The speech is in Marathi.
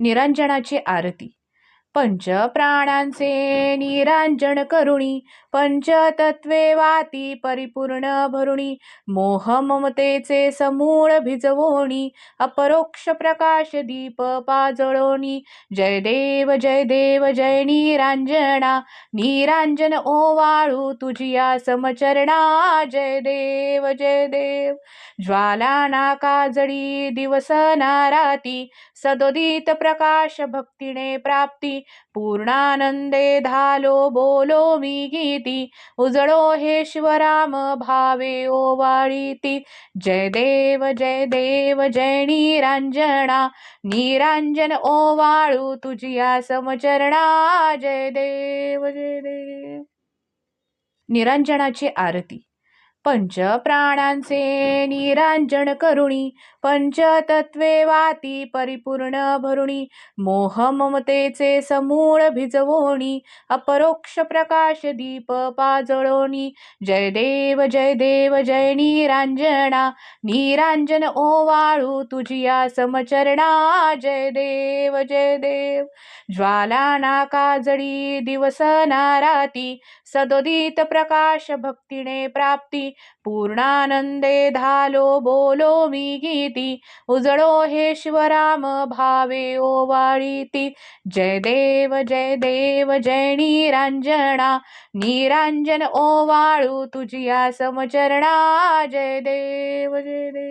निरंजनाची आरती. पंच प्राणांचे निरांजन करुणी पंचतत्वे वाती परिपूर्ण भरुणी मोह ममतेचे समूळ भिजवोणी अपरोक्ष प्रकाश दीप पाजळोणी जय देव जय देव जय निरांजना निरांजन ओवाळू तुझिया समचरणा जय देव जय देव. ज्वाला नाकाजळी दिवस नाराती सदोदित प्रकाश भक्तीने प्राप्ती पूर्णानंदे धालो बोलो मी गीती उजळो हे शिवराम भावे ओवाळीती जय देव जय देव जय निरांजना निरांजन ओवाळू तुझिया समचरणा. जय देव जय देव. निरांजनाची आरती. पंच प्राणांचे निरांजन करुणी पंचतत्वे वाती परिपूर्ण भरुणी मोह ममतेचे समूळ भिजवोणी अपरोक्ष प्रकाश दीप पाजळोणी जय देव जय देव जय निरांजना निरांजन ओवाळू तुझिया समचरणा जय देव जय देव. ज्वाला नाकाजळी दिवस नाराती सदोदित प्रकाश भक्तीने प्राप्ती पूर्णानंदे धालो बोलो मी गीती उजळो हे शिवराम भावे ओवाळीती जय देव जय देव जय निरांजना निरांजन ओवाळू तुझिया समचरणा. जय देव जय देव.